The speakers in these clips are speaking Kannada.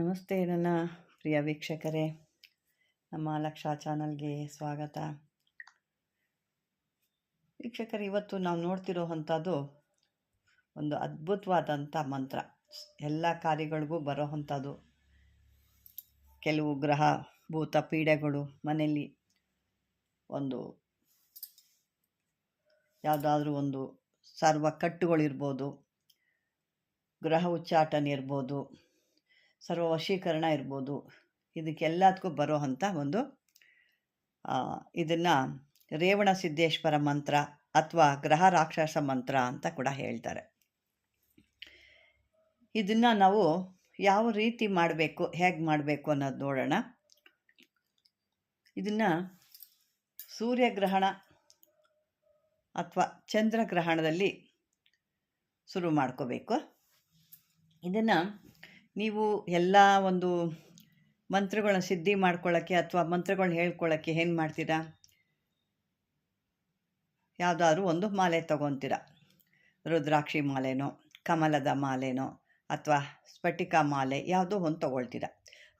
ನಮಸ್ತೆ ನನ್ನ ಪ್ರಿಯ ವೀಕ್ಷಕರೇ. ನಮ್ಮ ಲಕ್ಷ ಚಾನಲ್ಗೆ ಸ್ವಾಗತ. ವೀಕ್ಷಕರು, ಇವತ್ತು ನಾವು ನೋಡ್ತಿರೋ ಅಂಥದ್ದು ಒಂದು ಅದ್ಭುತವಾದಂಥ ಮಂತ್ರ. ಎಲ್ಲ ಕಾರ್ಯಗಳಿಗೂ ಬರೋ ಅಂಥದ್ದು. ಕೆಲವು ಗ್ರಹ, ಭೂತ ಪೀಡೆಗಳು, ಮನೆಯಲ್ಲಿ ಒಂದು ಯಾವುದಾದ್ರೂ ಒಂದು ಸರ್ವ ಕಟ್ಟುಗಳಿರ್ಬೋದು, ಗ್ರಹ ಉಚ್ಚಾಟನೆ ಇರ್ಬೋದು ಸರ್ವ ವಶೀಕರಣ ಇರ್ಬೋದು. ಇದಕ್ಕೆಲ್ಲದಕ್ಕೂ ಬರೋ ಅಂಥ ಒಂದು ಇದನ್ನು ರೇವಣ ಸಿದ್ದೇಶ್ವರ ಮಂತ್ರ ಅಥವಾ ಗ್ರಹ ರಾಕ್ಷಸ ಮಂತ್ರ ಅಂತ ಕೂಡ ಹೇಳ್ತಾರೆ. ಇದನ್ನು ನಾವು ಯಾವ ರೀತಿ ಮಾಡಬೇಕು, ಹೇಗೆ ಮಾಡಬೇಕು ಅನ್ನೋದು ನೋಡೋಣ. ಇದನ್ನು ಸೂರ್ಯಗ್ರಹಣ ಅಥವಾ ಚಂದ್ರಗ್ರಹಣದಲ್ಲಿ ಶುರು ಮಾಡ್ಕೋಬೇಕು. ಇದನ್ನು ನೀವು ಎಲ್ಲ ಒಂದು ಮಂತ್ರಗಳನ್ನ ಸಿದ್ಧಿ ಮಾಡ್ಕೊಳ್ಳೋಕ್ಕೆ ಅಥವಾ ಮಂತ್ರಗಳನ್ನ ಹೇಳ್ಕೊಳ್ಳೋಕ್ಕೆ ಏನು ಮಾಡ್ತೀರಾ? ಯಾವುದಾದ್ರೂ ಒಂದು ಮಾಲೆ ತೊಗೊತೀರ. ರುದ್ರಾಕ್ಷಿ ಮಾಲೆನೋ, ಕಮಲದ ಮಾಲೆನೋ ಅಥವಾ ಸ್ಫಟಿಕ ಮಾಲೆ ಯಾವುದೋ ಒಂದು ತೊಗೊಳ್ತೀರ.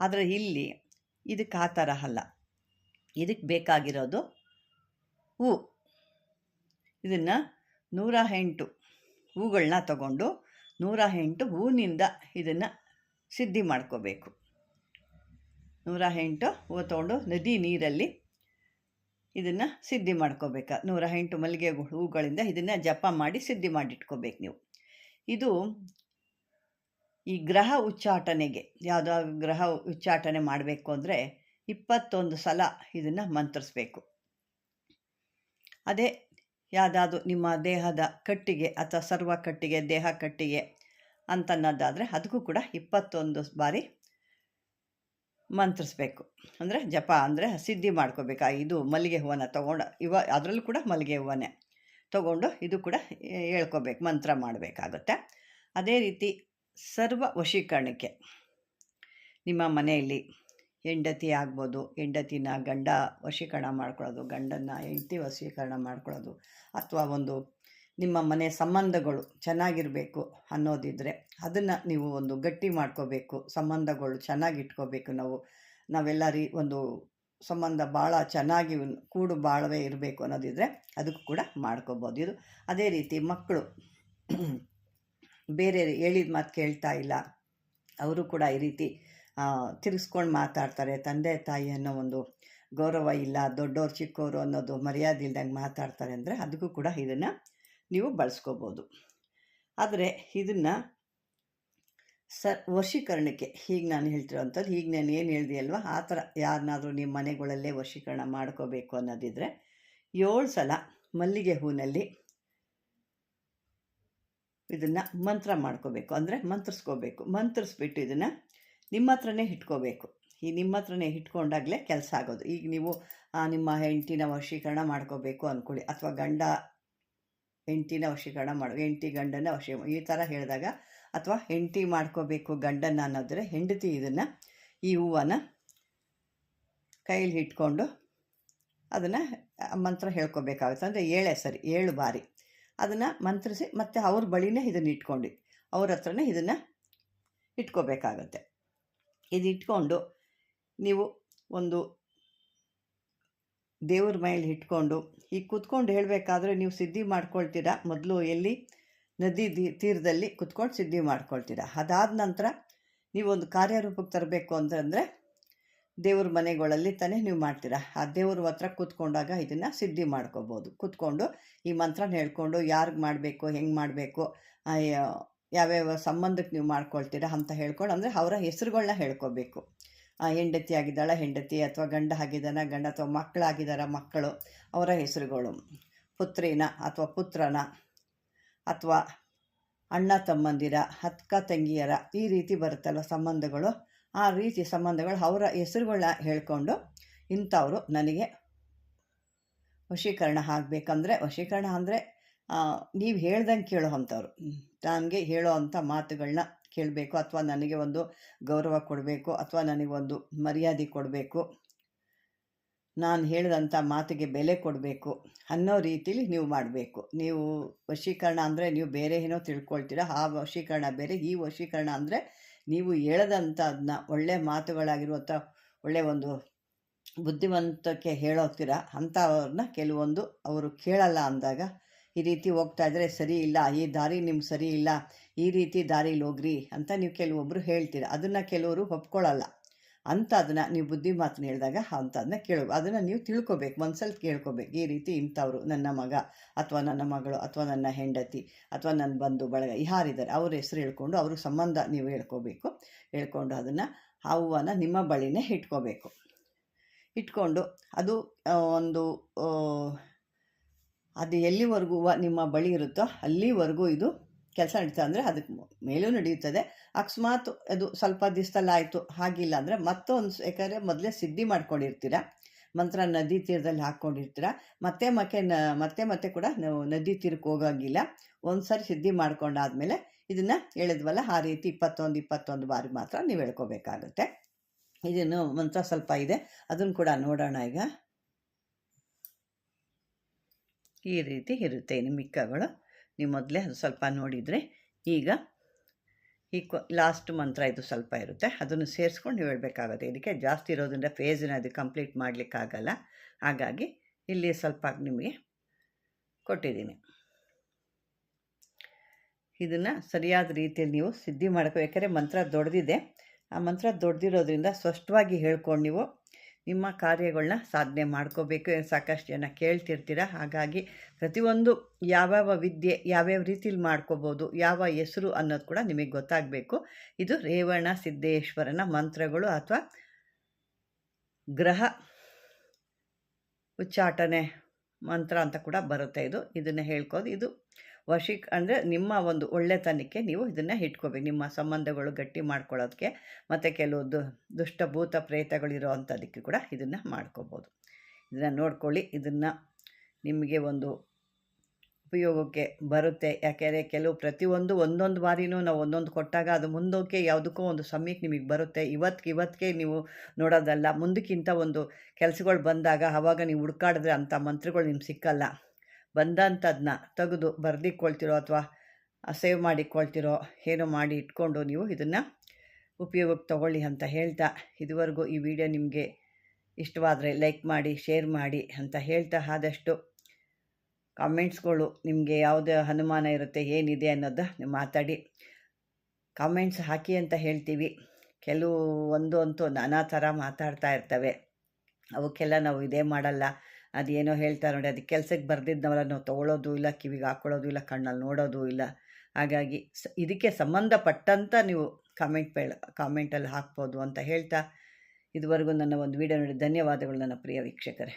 ಆದರೆ ಇಲ್ಲಿ ಇದಕ್ಕೆ ಆ ಥರ ಅಲ್ಲ. ಇದಕ್ಕೆ ಬೇಕಾಗಿರೋದು ಹೂ. ಇದನ್ನು ನೂರ ಎಂಟು ಹೂಗಳನ್ನ ತಗೊಂಡು ನೂರ ಎಂಟು ಹೂವಿನಿಂದ ಇದನ್ನು ಸಿದ್ಧಿ ಮಾಡ್ಕೋಬೇಕು. ನೂರ ಎಂಟು ಹೂವು ತೊಗೊಂಡು ನದಿ ನೀರಲ್ಲಿ ಇದನ್ನು ಸಿದ್ಧಿ ಮಾಡ್ಕೋಬೇಕು. ನೂರ ಎಂಟು ಮಲ್ಲಿಗೆ ಹೂಗಳಿಂದ ಇದನ್ನು ಜಪ ಮಾಡಿ ಸಿದ್ಧಿ ಮಾಡಿಟ್ಕೋಬೇಕು ನೀವು. ಇದು ಈ ಗ್ರಹ ಉಚ್ಚಾಟನೆಗೆ, ಯಾವುದೋ ಗ್ರಹ ಉಚ್ಚಾಟನೆ ಮಾಡಬೇಕು ಅಂದರೆ ಇಪ್ಪತ್ತೊಂದು ಸಲ ಇದನ್ನು ಮಂತ್ರಿಸ್ಬೇಕು. ಅದೇ ಯಾವುದಾದ್ರು ನಿಮ್ಮ ದೇಹದ ಕಟ್ಟಿಗೆ ಅಥವಾ ಸರ್ವ ಕಟ್ಟಿಗೆ ದೇಹ ಕಟ್ಟಿಗೆ ಅಂತನ್ನೋದಾದರೆ ಅದಕ್ಕೂ ಕೂಡ ಇಪ್ಪತ್ತೊಂದು ಬಾರಿ ಮಂತ್ರಿಸ್ಬೇಕು. ಅಂದರೆ ಜಪ ಅಂದರೆ ಸಿದ್ಧಿ ಮಾಡ್ಕೋಬೇಕು. ಇದು ಮಲ್ಲಿಗೆ ಹೂವನ್ನ ತೊಗೊಂಡು ಇವ ಅದರಲ್ಲೂ ಕೂಡ ಮಲ್ಲಿಗೆ ಹೂವನ್ನೇ ತೊಗೊಂಡು ಇದು ಕೂಡ ಹೇಳ್ಕೋಬೇಕು, ಮಂತ್ರ ಮಾಡಬೇಕಾಗುತ್ತೆ. ಅದೇ ರೀತಿ ಸರ್ವ ವಶೀಕರಣಕ್ಕೆ ನಿಮ್ಮ ಮನೆಯಲ್ಲಿ ಹೆಂಡತಿ ಆಗ್ಬೋದು, ಹೆಂಡತಿನ ಗಂಡ ವಶೀಕರಣ ಮಾಡ್ಕೊಳ್ಳೋದು ಗಂಡನ ಹೆಂಡತಿ ವಶೀಕರಣ ಮಾಡ್ಕೊಳ್ಳೋದು, ಅಥವಾ ಒಂದು ನಿಮ್ಮ ಮನೆ ಸಂಬಂಧಗಳು ಚೆನ್ನಾಗಿರಬೇಕು ಅನ್ನೋದಿದ್ದರೆ ಅದನ್ನು ನೀವು ಒಂದು ಗಟ್ಟಿ ಮಾಡ್ಕೋಬೇಕು. ಸಂಬಂಧಗಳು ಚೆನ್ನಾಗಿ ಇಟ್ಕೋಬೇಕು ನಾವು. ನಾವೆಲ್ಲ ರೀ ಒಂದು ಸಂಬಂಧ ಭಾಳ ಚೆನ್ನಾಗಿ ಕೂಡು ಬಾಳವೇ ಇರಬೇಕು ಅನ್ನೋದಿದ್ದರೆ ಅದಕ್ಕೂ ಕೂಡ ಮಾಡ್ಕೋಬೋದು. ಇದು ಅದೇ ರೀತಿ ಮಕ್ಕಳು ಬೇರೆ ಹೇಳಿದ ಮಾತು ಕೇಳ್ತಾ ಇಲ್ಲ. ಅವರು ಕೂಡ ಈ ರೀತಿ ತಿರ್ಗಿಸ್ಕೊಂಡು ಮಾತಾಡ್ತಾರೆ. ತಂದೆ, ತಾಯಿ ಅನ್ನೋ ಒಂದು ಗೌರವ ಇಲ್ಲ ದೊಡ್ಡವ್ರು ಚಿಕ್ಕವರು ಅನ್ನೋದು ಮರ್ಯಾದೆ ಇಲ್ದಂಗೆ ಮಾತಾಡ್ತಾರೆ ಅಂದರೆ ಅದಕ್ಕೂ ಕೂಡ ಇದನ್ನು ನೀವು ಬಳಸ್ಕೋಬೋದು. ಆದರೆ ಇದನ್ನು ಸ ವಶೀಕರಣಕ್ಕೆ ಹೀಗೆ ನಾನು ಹೇಳ್ತಿರೋವಂಥದ್ದು ಈಗ ನಾನು ಏನು ಹೇಳಿದೆ ಅಲ್ವಾ ಆ ಥರ ಯಾರನ್ನಾದರೂ ನಿಮ್ಮ ಮನೆಗಳಲ್ಲೇ ವಶೀಕರಣ ಮಾಡ್ಕೋಬೇಕು ಅನ್ನೋದಿದ್ರೆ, ಏಳು ಸಲ ಮಲ್ಲಿಗೆ ಹೂನಲ್ಲಿ ಇದನ್ನು ಮಂತ್ರ ಮಾಡ್ಕೋಬೇಕು. ಅಂದರೆ ಮಂತ್ರಿಸ್ಕೋಬೇಕು. ಮಂತ್ರಿಸ್ಬಿಟ್ಟು ಇದನ್ನು ನಿಮ್ಮ ಹತ್ರನೇ ಇಟ್ಕೋಬೇಕು. ಈ ನಿಮ್ಮ ಹತ್ರನೇ ಇಟ್ಕೊಂಡಾಗಲೇ ಕೆಲಸ ಆಗೋದು. ಈಗ ನೀವು ನಿಮ್ಮ ಹೆಂಡತಿನ ವಶೀಕರಣ ಮಾಡ್ಕೋಬೇಕು ಅಂದ್ಕೊಳ್ಳಿ ಅಥವಾ ಗಂಡ ಹೆಂಡ್ತಿನ ವಶೀಕರಣ ಮಾಡು, ಹೆಂಡತಿ ಗಂಡನ ವಶೀ ಈ ಥರ ಹೇಳಿದಾಗ ಅಥವಾ ಹೆಂಡತಿ ಮಾಡ್ಕೋಬೇಕು ಗಂಡನ ಅನ್ನೋದ್ರೆ ಹೆಂಡತಿ ಇದನ್ನು ಈ ಹೂವನ್ನು ಕೈಯಲ್ಲಿ ಇಟ್ಕೊಂಡು ಅದನ್ನು ಮಂತ್ರ ಹೇಳ್ಕೊಬೇಕಾಗುತ್ತೆ. ಅಂದರೆ ಏಳೆ ಸರಿ, ಏಳು ಬಾರಿ ಅದನ್ನು ಮಂತ್ರಿಸಿ ಮತ್ತು ಅವ್ರ ಬಳಿನೇ ಇದನ್ನು ಇಟ್ಕೊಂಡು ಅವ್ರ ಹತ್ರನೇ ಇದನ್ನು ಇಟ್ಕೋಬೇಕಾಗತ್ತೆ. ಇದು ಇಟ್ಕೊಂಡು ನೀವು ಒಂದು ದೇವ್ರ ಮೇಲೆ ಇಟ್ಕೊಂಡು ಈಗ ಕುತ್ಕೊಂಡು ಹೇಳಬೇಕಾದ್ರೆ ನೀವು ಸಿದ್ಧಿ ಮಾಡ್ಕೊಳ್ತೀರಾ? ಮೊದಲು ಎಲ್ಲಿ? ನದಿ ತೀರದಲ್ಲಿ ಕುತ್ಕೊಂಡು ಸಿದ್ಧಿ ಮಾಡ್ಕೊಳ್ತೀರಾ? ಅದಾದ ನಂತರ ನೀವೊಂದು ಕಾರ್ಯರೂಪಕ್ಕೆ ತರಬೇಕು ಅಂತಂದರೆ ದೇವ್ರ ಮನೆಗಳಲ್ಲಿ ತಾನೇ ನೀವು ಮಾಡ್ತೀರಾ? ಆ ದೇವ್ರ ಹತ್ರ ಕೂತ್ಕೊಂಡಾಗ ಇದನ್ನು ಸಿದ್ಧಿ ಮಾಡ್ಕೋಬೋದು. ಕೂತ್ಕೊಂಡು ಈ ಮಂತ್ರನ ಹೇಳ್ಕೊಂಡು ಯಾರಿಗೆ ಮಾಡಬೇಕು, ಹೆಂಗೆ ಮಾಡಬೇಕು ಯಾವ್ಯಾವ ಸಂಬಂಧಕ್ಕೆ ನೀವು ಮಾಡ್ಕೊಳ್ತೀರಾ ಅಂತ ಹೇಳ್ಕೊಂಡು ಅಂದರೆ ಅವರ ಹೆಸರುಗಳನ್ನ ಹೇಳ್ಕೋಬೇಕು. ಹೆಂಡತಿ ಆಗಿದ್ದಾಳ, ಹೆಂಡತಿ ಅಥವಾ ಗಂಡ ಆಗಿದ್ದಾನ, ಗಂಡ ಅಥವಾ ಮಕ್ಕಳಾಗಿದ್ದಾರ, ಮಕ್ಕಳು, ಅವರ ಹೆಸರುಗಳು. ಪುತ್ರಿನ ಅಥವಾ ಪುತ್ರನ ಅಥವಾ ಅಣ್ಣ ತಮ್ಮಂದಿರ, ಅಕ್ಕ ತಂಗಿಯರ ಈ ರೀತಿ ಬರುತ್ತಲ್ಲ ಸಂಬಂಧಗಳು. ಆ ರೀತಿ ಸಂಬಂಧಗಳು ಅವರ ಹೆಸರುಗಳನ್ನ ಹೇಳ್ಕೊಂಡು ಇಂಥವರು ನನಗೆ ವಶೀಕರಣ ಆಗಬೇಕಂದ್ರೆ, ವಶೀಕರಣ ಅಂದರೆ ನೀವು ಹೇಳ್ದಂಗೆ ಕೇಳೋ ಅಂಥವ್ರು. ನನಗೆ ಹೇಳೋ ಅಂಥ ಮಾತುಗಳನ್ನ ಕೇಳಬೇಕು ಅಥವಾ ನನಗೆ ಒಂದು ಗೌರವ ಕೊಡಬೇಕು ಅಥವಾ ನನಗೊಂದು ಮರ್ಯಾದೆ ಕೊಡಬೇಕು. ನಾನು ಹೇಳಿದಂಥ ಮಾತಿಗೆ ಬೆಲೆ ಕೊಡಬೇಕು ಅನ್ನೋ ರೀತಿಲಿ ನೀವು ಮಾಡಬೇಕು. ನೀವು ವಶೀಕರಣ ಅಂದರೆ ನೀವು ಬೇರೆ ಏನೋ ತಿಳ್ಕೊಳ್ತೀರ, ಆ ವಶೀಕರಣ ಬೇರೆ, ಈ ವಶೀಕರಣ ಅಂದರೆ ನೀವು ಹೇಳದಂಥದನ್ನ ಒಳ್ಳೆ ಮಾತುಗಳಾಗಿರುವಂಥ ಒಳ್ಳೆಯ ಒಂದು ಬುದ್ಧಿವಂತಕ್ಕೆ ಹೇಳೋಗ್ತೀರ ಅಂಥವ್ರನ್ನ ಕೆಲವೊಂದು ಅವರು ಕೇಳಲ್ಲ ಅಂದಾಗ ಈ ರೀತಿ ಹೋಗ್ತಾ ಇದ್ದರೆ ಸರಿ ಇಲ್ಲ, ಈ ದಾರಿ ನಿಮ್ಗೆ ಸರಿ ಇಲ್ಲ ಈ ರೀತಿ ದಾರಿಲಿ ಹೋಗ್ರಿ ಅಂತ ನೀವು ಕೆಲವೊಬ್ಬರು ಹೇಳ್ತೀರ. ಅದನ್ನು ಕೆಲವರು ಒಪ್ಕೊಳ್ಳಲ್ಲ ಅಂತ ಅದನ್ನು ನೀವು ಬುದ್ಧಿ ಮಾತನ್ನ ಹೇಳಿದಾಗ ಅಂಥದನ್ನ ಕೇಳೋ, ಅದನ್ನು ನೀವು ತಿಳ್ಕೊಬೇಕು, ಮನ್ಸಲ್ಲಿ ಕೇಳ್ಕೊಬೇಕು. ಈ ರೀತಿ ಇಂಥವ್ರು ನನ್ನ ಮಗ ಅಥವಾ ನನ್ನ ಮಗಳು ಅಥವಾ ನನ್ನ ಹೆಂಡತಿ ಅಥವಾ ನನ್ನ ಬಂಧು ಬಳಗ ಯಾರಿದ್ದಾರೆ, ಅವ್ರ ಹೆಸರು ಹೇಳ್ಕೊಂಡು ಅವ್ರ ಸಂಬಂಧ ನೀವು ಹೇಳ್ಕೋಬೇಕು. ಹೇಳ್ಕೊಂಡು ಅದನ್ನು ಆ ಹೂವನ್ನ ನಿಮ್ಮ ಬಳಿನೇ ಇಟ್ಕೋಬೇಕು. ಇಟ್ಕೊಂಡು ಅದು ಒಂದು ಅದು ಎಲ್ಲಿವರೆಗೂ ಹೂವು ನಿಮ್ಮ ಬಳಿ ಇರುತ್ತೋ ಅಲ್ಲಿವರೆಗೂ ಇದು ಕೆಲಸ ನಡೀತದೆ ಅಂದರೆ ಅದಕ್ಕೆ ಮೇಲೂ ನಡೆಯುತ್ತದೆ. ಅಕಸ್ಮಾತ್ ಅದು ಸ್ವಲ್ಪ ದಿವಸದಲ್ಲಿ ಆಯಿತು, ಹಾಗಿಲ್ಲ ಅಂದರೆ ಮತ್ತೊಂದು ಯಾಕಂದರೆ ಮೊದಲೇ ಸಿದ್ಧಿ ಮಾಡ್ಕೊಂಡಿರ್ತೀರ. ಮಂತ್ರ ನದಿ ತೀರದಲ್ಲಿ ಹಾಕ್ಕೊಂಡಿರ್ತೀರ ಮತ್ತೆ ಮತ್ತೆ ನ, ಮತ್ತೆ ಮತ್ತೆ ಕೂಡ ನಾವು ನದಿ ತೀರಕ್ಕೆ ಹೋಗೋಂಗಿಲ್ಲ. ಒಂದು ಸಾರಿ ಸಿದ್ಧಿ ಮಾಡ್ಕೊಂಡಾದ್ಮೇಲೆ ಇದನ್ನು ಹೇಳಿದ್ವಲ್ಲ, ಆ ರೀತಿ ಇಪ್ಪತ್ತೊಂದು ಇಪ್ಪತ್ತೊಂದು ಬಾರಿ ಮಾತ್ರ ನೀವು ಹೇಳ್ಕೋಬೇಕಾಗುತ್ತೆ. ಇದನ್ನು ಮಂತ್ರ ಸ್ವಲ್ಪ ಇದೆ. ಅದನ್ನು ಕೂಡ ನೋಡೋಣ ಈಗ. ಈ ರೀತಿ ಇರುತ್ತೆ ಇನ್ನು ಮಿಕ್ಕಗಳು. ನೀವು ಮೊದಲೇ ಅದು ಸ್ವಲ್ಪ ನೋಡಿದರೆ ಈಗ ಈ ಲಾಸ್ಟ್ ಮಂತ್ರ ಇದು ಸ್ವಲ್ಪ ಇರುತ್ತೆ. ಅದನ್ನು ಸೇರಿಸ್ಕೊಂಡು ನೀವು ಹೇಳಬೇಕಾಗುತ್ತೆ. ಇದಕ್ಕೆ ಜಾಸ್ತಿ ಇರೋದ್ರಿಂದ ಫೇಸನ್ನ ಅದು ಕಂಪ್ಲೀಟ್ ಮಾಡಲಿಕ್ಕಾಗಲ್ಲ. ಹಾಗಾಗಿ ಇಲ್ಲಿ ಸ್ವಲ್ಪ ನಿಮಗೆ ಕೊಟ್ಟಿದ್ದೀನಿ. ಇದನ್ನು ಸರಿಯಾದ ರೀತಿಯಲ್ಲಿ ನೀವು ಸಿದ್ಧಿ ಮಾಡಬೇಕು ಯಾಕಂದರೆ ಮಂತ್ರ ದೊಡ್ಡದಿದೆ ಆ ಮಂತ್ರ ದೊಡ್ಡದಿರೋದ್ರಿಂದ ಸ್ಪಷ್ಟವಾಗಿ ಹೇಳ್ಕೊಂಡು ನೀವು ನಿಮ್ಮ ಕಾರ್ಯಗಳನ್ನ ಸಾಧನೆ ಮಾಡ್ಕೋಬೇಕು ಸಾಕಷ್ಟು ಜನ ಕೇಳ್ತಿರ್ತೀರ. ಹಾಗಾಗಿ ಪ್ರತಿಯೊಂದು ಯಾವ್ಯಾವ ವಿದ್ಯೆ, ಯಾವ್ಯಾವ ರೀತಿಲಿ ಮಾಡ್ಕೋಬೋದು, ಯಾವ ಹೆಸರು ಅನ್ನೋದು ಕೂಡ ನಿಮಗೆ ಗೊತ್ತಾಗಬೇಕು. ಇದು ರೇವಣ, ಸಿದ್ದೇಶ್ವರನ ಮಂತ್ರಗಳು ಅಥವಾ ಗ್ರಹ ಉಚ್ಚಾಟನೆ ಮಂತ್ರ ಅಂತ ಕೂಡ ಬರುತ್ತೆ ಇದು. ಇದನ್ನು ಹೇಳ್ಕೋದು ಇದು. ವಶೀಕ್ ಅಂದರೆ ನಿಮ್ಮ ಒಂದು ಒಳ್ಳೆತನಕ್ಕೆ ನೀವು ಇದನ್ನು ಇಟ್ಕೋಬೇಕು. ನಿಮ್ಮ ಸಂಬಂಧಗಳು ಗಟ್ಟಿ ಮಾಡ್ಕೊಳ್ಳೋದಕ್ಕೆ ಮತ್ತು ಕೆಲವು ದು, ದುಷ್ಟಭೂತ ಪ್ರೇತಗಳಿರೋ ಅಂಥದಕ್ಕೆ ಕೂಡ ಇದನ್ನು ಮಾಡ್ಕೋಬೋದು. ಇದನ್ನು ನೋಡ್ಕೊಳ್ಳಿ. ಇದನ್ನು ನಿಮಗೆ ಒಂದು ಉಪಯೋಗಕ್ಕೆ ಬರುತ್ತೆ. ಯಾಕೆಂದರೆ ಕೆಲವು ಪ್ರತಿಯೊಂದು ಒಂದೊಂದು ಬಾರಿನೂ ನಾವು ಒಂದೊಂದು ಕೊಟ್ಟಾಗ ಅದು ಮುಂದಕ್ಕೆ ಯಾವುದಕ್ಕೂ ಒಂದು ಸಮಯಕ್ಕೆ ನಿಮಗೆ ಬರುತ್ತೆ. ಇವತ್ತಿಗೆ ಇವತ್ತಿಗೆ ನೀವು ನೋಡೋದಲ್ಲ. ಮುಂದಕ್ಕಿಂತ ಒಂದು ಕೆಲಸಗಳು ಬಂದಾಗ ಆವಾಗ ನೀವು ಹುಡ್ಕಾಡಿದ್ರೆ ಅಂಥ ಮಂತ್ರಗಳು ನಿಮ್ಗೆ ಸಿಕ್ಕಲ್ಲ. ಬಂದಂಥದ್ದನ್ನ ತೆಗೆದು ಬರೆದಿಕ್ಕೊಳ್ತಿರೋ ಅಥವಾ ಸೇವ್ ಮಾಡಿಕೊಳ್ತಿರೋ ಏನೋ ಮಾಡಿ ಇಟ್ಕೊಂಡು ನೀವು ಇದನ್ನು ಉಪಯೋಗಕ್ಕೆ ತಗೊಳ್ಳಿ ಅಂತ ಹೇಳ್ತಾ ಇದುವರೆಗೂ ಈ ವಿಡಿಯೋ ನಿಮಗೆ ಇಷ್ಟವಾದರೆ ಲೈಕ್ ಮಾಡಿ, ಶೇರ್ ಮಾಡಿ ಅಂತ ಹೇಳ್ತಾ ಆದಷ್ಟು ಕಾಮೆಂಟ್ಸ್ಗಳು ನಿಮಗೆ ಯಾವುದೇ ಅನುಮಾನ ಇರುತ್ತೆ, ಏನಿದೆ ಅನ್ನೋದು ನೀವು ಮಾತಾಡಿ. ಕಾಮೆಂಟ್ಸ್ ಹಾಕಿ ಅಂತ ಹೇಳ್ತೀವಿ. ಕೆಲವು ಒಂದು ಅಂತೂ ನಾನಾ ಥರ ಮಾತಾಡ್ತಾ ಇರ್ತವೆ. ಅವಕ್ಕೆಲ್ಲ ನಾವು ಇದೇ ಮಾಡಲ್ಲ. ಅದೇನೋ ಹೇಳ್ತಾರೆ ನೋಡಿ ಅದಕ್ಕೆ ಕೆಲಸಕ್ಕೆ ಬರ್ದಿದ್ನವಲ್ಲ ನಾವು ತೊಗೊಳ್ಳೋದು ಇಲ್ಲ, ಕಿವಿಗೆ ಹಾಕೊಳ್ಳೋದು ಇಲ್ಲ, ಕಣ್ಣಲ್ಲಿ ನೋಡೋದು ಇಲ್ಲ. ಹಾಗಾಗಿ ಸ, ಇದಕ್ಕೆ ಸಂಬಂಧಪಟ್ಟಂಥ ನೀವು ಕಾಮೆಂಟ್ ಬೇಡ ಕಾಮೆಂಟಲ್ಲಿ ಹಾಕ್ಬೋದು ಅಂತ ಹೇಳ್ತಾ ಇದುವರೆಗೂ ನನ್ನ ಒಂದು ವಿಡಿಯೋ ನೋಡಿ, ಧನ್ಯವಾದಗಳು ನನ್ನ ಪ್ರಿಯ ವೀಕ್ಷಕರೇ.